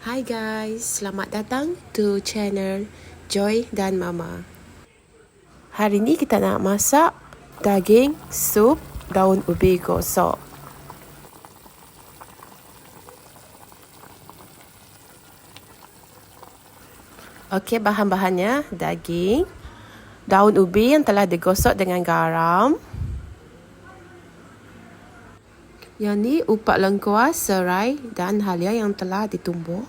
Hai guys, selamat datang to channel Joy dan Mama. Hari ni kita nak masak daging sup daun ubi gosok. Okey, bahan-bahannya daging, daun ubi yang telah digosok dengan garam. Yang ni upak lengkuas, serai dan halia yang telah ditumbuk.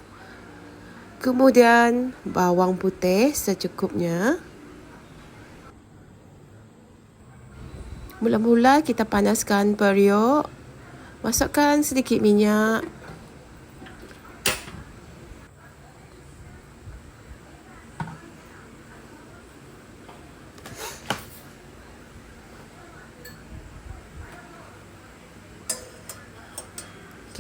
Kemudian bawang putih secukupnya. Mula-mula kita panaskan periuk. Masukkan sedikit minyak.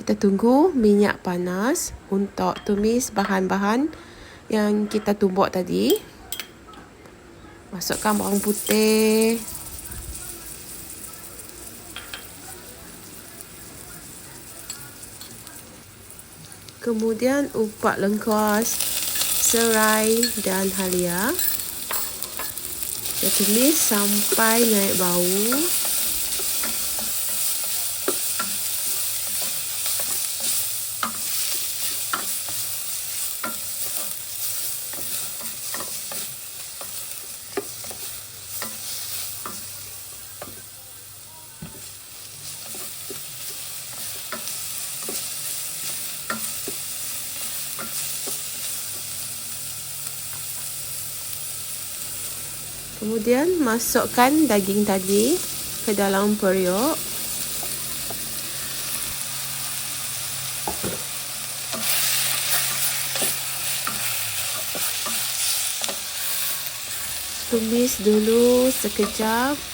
Kita tunggu minyak panas untuk tumis bahan-bahan yang kita tumbuk tadi. Masukkan bawang putih. Kemudian upak lengkuas, serai dan halia. Kita tumis sampai naik bau. Kemudian masukkan daging tadi ke dalam periuk. Tumis dulu sekejap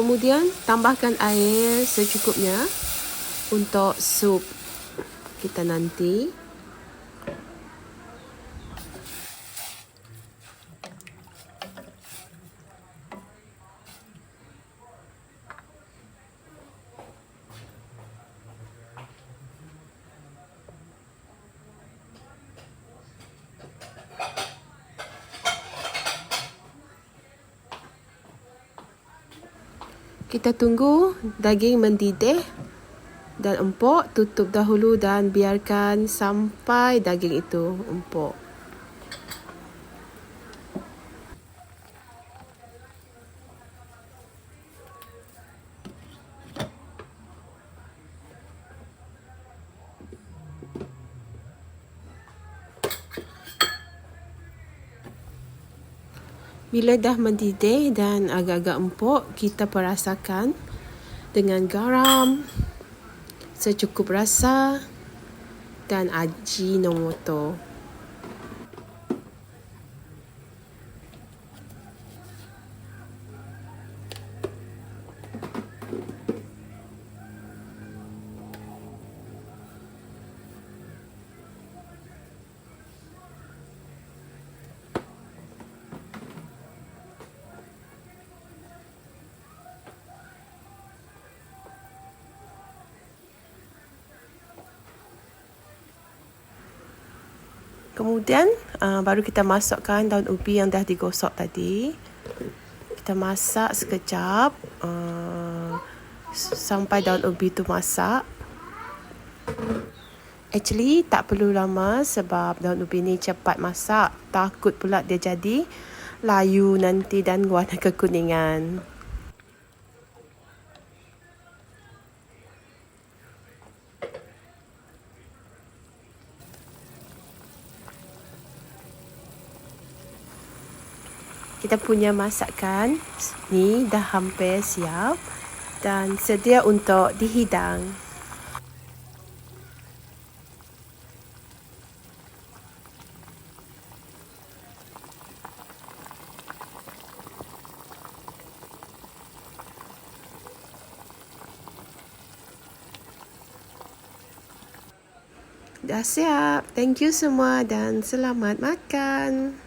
Kemudian tambahkan air secukupnya untuk sup kita nanti. Kita tunggu daging mendidih dan empuk, tutup dahulu dan biarkan sampai daging itu empuk. Bila dah mendidih dan agak-agak empuk, kita perasakan dengan garam secukup rasa dan ajinomoto. Kemudian uh, baru kita masukkan daun ubi yang dah digosok tadi. Kita masak sekejap uh, sampai daun ubi tu masak. Actually tak perlu lama sebab daun ubi ni cepat masak. Takut pula dia jadi layu nanti dan warna kekuningan. kita punya masakan ni dah hampir siap dan sedia untuk dihidang. Dah siap. Thank you semua dan selamat makan.